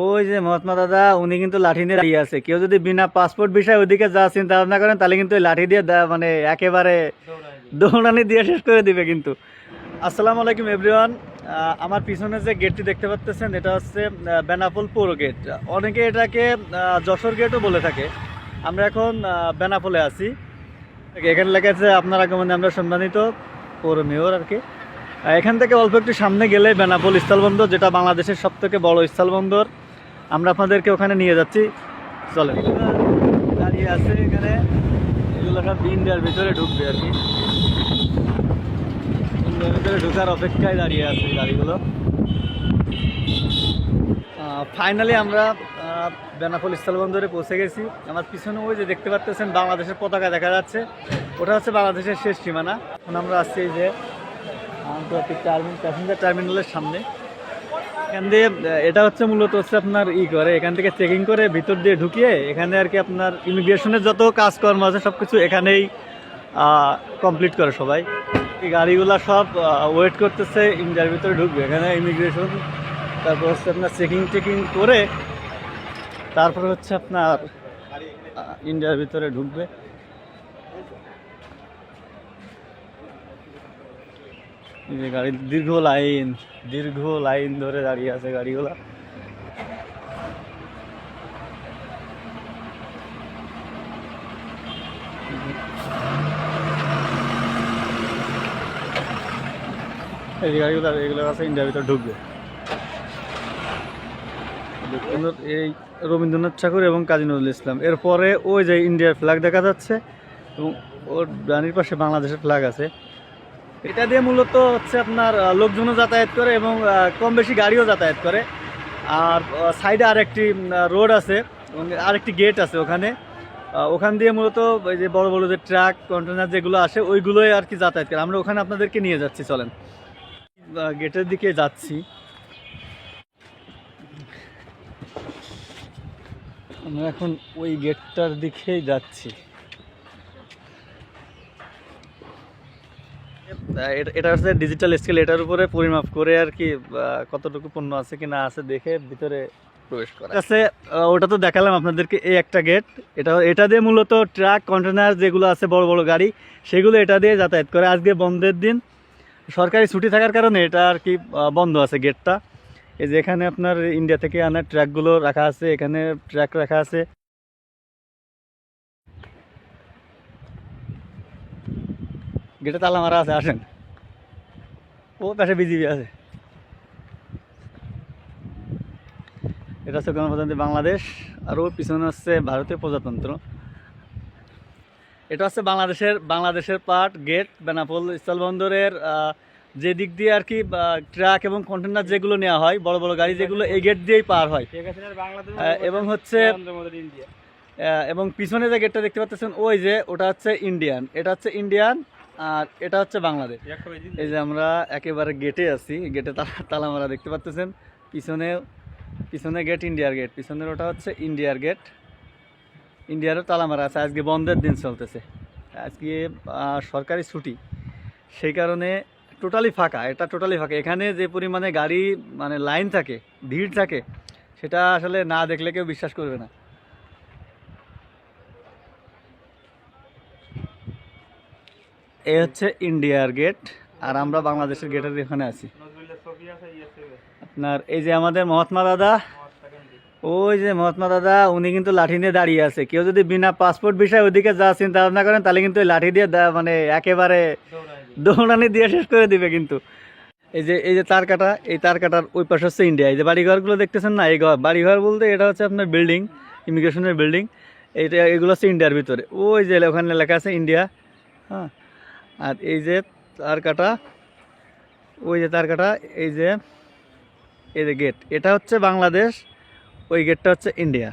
ওই যে মহাত্মা দাদা, উনি কিন্তু লাঠি নিয়ে দাঁড়িয়ে আছে। কেউ যদি বিনা পাসপোর্ট বিষয়ে ওদিকে যা চিন্তা ভাবনা করেন, তাহলে কিন্তু লাঠি দিয়ে মানে একেবারে দৌড়ানি দিয়ে শেষ করে দিবে কিন্তু। আসসালামু আলাইকুম এভরিওয়ান আমার পিছনে যে গেটটি দেখতে পাচ্ছেন এটা হচ্ছে বেনাপোল পৌর গেট অনেকে এটাকে যশোর গেটও বলে থাকে। আমরা এখন বেনাপোলে আছি। এখানে লেখা আছে, আপনার আগমনে আমরা সম্মানিত পৌর মেয়র আর কি। এখান থেকে অল্প একটু সামনে গেলে বেনাপোল স্থলবন্দর, যেটা বাংলাদেশের সব থেকে বড় স্থলবন্দর। আমরা আপনাদেরকে ওখানে নিয়ে যাচ্ছি। চলে দাঁড়িয়ে আছে এখানে। এগুলো সব ইন্ডিয়ার ভিতরে ঢুকবে আর কি। ভিতরে ঢোকার অপেক্ষায় দাঁড়িয়ে আছে গাড়িগুলো। ফাইনালি আমরা বেনাপোল স্থলবন্দরে পৌঁছে গেছি। আমার পিছনে ওই যে দেখতে পাচ্ছেন বাংলাদেশের পতাকা দেখা যাচ্ছে। ওটা হচ্ছে বাংলাদেশের শেষ সীমানা। এখন আমরা আসছি এই যে আন্তর্জাতিক টার্মিন প্যাসেঞ্জার টার্মিনালের সামনে। এখান দিয়ে এটা হচ্ছে মূলত হচ্ছে আপনার ই করে, এখান থেকে চেকিং করে ভিতর দিয়ে ঢুকিয়ে এখানে আর কি আপনার ইমিগ্রেশনের যত কাজকর্ম আছে সব কিছু এখানেই কমপ্লিট করে সবাই। এই গাড়িগুলো সব ওয়েট করতেছে, ইন্ডিয়ার ভিতরে ঢুকবে। এখানে ইমিগ্রেশন তারপর হচ্ছে আপনার চেকিং টেকিং করে, তারপরে হচ্ছে আপনার ইন্ডিয়ার ভিতরে ঢুকবে। যে গাড়ি দীর্ঘ লাইন দীর্ঘ লাইন ধরে দাঁড়িয়ে আছে গাড়িগুলা এই গাড়িগুলো এগুলো আছে ইন্ডিয়ার ভিতরে ঢুকবে। এই রবীন্দ্রনাথ ঠাকুর এবং কাজী নজরুল ইসলাম। এরপরে ওই যে ইন্ডিয়ার ফ্ল্যাগ দেখা যাচ্ছে এবং ওর ডানির পাশে বাংলাদেশের ফ্ল্যাগ আছে। এটা দিয়ে মূলত হচ্ছে আপনার লোকজনও যাতায়াত করে এবং কম বেশি গাড়িও যাতায়াত করে। আর সাইডে আরেকটি রোড আছে আরেকটি গেট আছে ওখানে। ওখান দিয়ে মূলত ওই যে বড় বড় যে ট্রাক কন্টেনার যেগুলো আসে, ওইগুলোই আর কি যাতায়াত করে। আমরা ওখানে আপনাদেরকে নিয়ে যাচ্ছি, চলেন। গেটের দিকে যাচ্ছি। আমরা এখন ওই গেটটার দিকেই যাচ্ছি। এটা- এটা হচ্ছে ডিজিটাল স্কেল এটার উপরে পরিমাপ করে আর কি কতটুকু পণ্য আছে কি না আছে দেখে ভিতরে প্রবেশ করা। আছে ওটা তো দেখালাম আপনাদেরকে এই একটা গেট এটা এটা দিয়ে মূলত ট্রাক কন্টেনার যেগুলো আছে বড় বড় গাড়ি সেগুলো এটা দিয়ে যাতায়াত করে। আজকে বন্ধের দিন সরকারি ছুটি থাকার কারণে এটা আর কি বন্ধ আছে গেটটা এই যে এখানে আপনার ইন্ডিয়া থেকে আনা ট্র্যাকগুলো রাখা আছে এখানে ট্র্যাক রাখা আছে। গেটে তালা মারা আছে আসেন। ও পাশে বিজিবি আছে। এটা হচ্ছে গণপ্রজাতন্ত্রী বাংলাদেশ আর ওর পিছনে হচ্ছে ভারতীয় প্রজাতন্ত্র। এটা হচ্ছে বাংলাদেশের বাংলাদেশের পার্ট গেট বেনাপোল স্থলবন্দরের যে দিক দিয়ে আর কি ট্রাক এবং কন্টেনার যেগুলো নেওয়া হয় বড় বড় গাড়ি যেগুলো এই গেট দিয়েই পার হয়। এবং হচ্ছে এবং পিছনে যে গেটটা দেখতে পাচ্ছেন ওই যে ওটা হচ্ছে ইন্ডিয়ান। এটা হচ্ছে ইন্ডিয়ান আর এটা হচ্ছে বাংলাদেশ। এই যে আমরা একেবারে গেটে আছি গেটে তালা তালা মারা দেখতে পাচ্ছেন পিছনে পিছনে গেট ইন্ডিয়ার গেট পিছনের ওটা হচ্ছে ইন্ডিয়ার গেট ইন্ডিয়ারও তালা মারা আছে আজকে বন্ধের দিন চলতেছে। আজকে সরকারি ছুটি। সেই কারণে টোটালি ফাঁকা এটা টোটালি ফাঁকা। এখানে যে পরিমাণে গাড়ি মানে লাইন থাকে ভিড় থাকে সেটা আসলে না দেখলে কেউ বিশ্বাস করবে না। এ হচ্ছে ইন্ডিয়ার গেট আর আমরা বাংলাদেশের গেটের এখানে আছি। আপনার এই যে আমাদের মহাত্মা দাদা, ওই যে মহাত্মা দাদা, উনি কিন্তু লাঠি নিয়ে দাঁড়িয়ে আছে। কেউ যদি বিনা পাসপোর্ট বিষয়ে ওদিকে যা চিন্তা ভাবনা করেন, তাহলে কিন্তু লাঠি দিয়ে মানে একেবারে দৌড়ানি দিয়ে শেষ করে দিবে কিন্তু। এই যে এই যে তার কাটা, এই তার কাটার ওই পাশে হচ্ছে ইন্ডিয়া এই যে বাড়িঘরগুলো দেখতেছেন না? এই ঘর বাড়িঘর বলতে এটা হচ্ছে আপনার বিল্ডিং ইমিগ্রেশনের বিল্ডিং এইটা এগুলো হচ্ছে ইন্ডিয়ার ভিতরে। ওই যে ওখানে লেখা আছে ইন্ডিয়া হ্যাঁ। আর এই যে তার কাটা, ওই যে তার কাটা, এই যে এই যে গেট এটা হচ্ছে বাংলাদেশ, ওই গেটটা হচ্ছে ইন্ডিয়া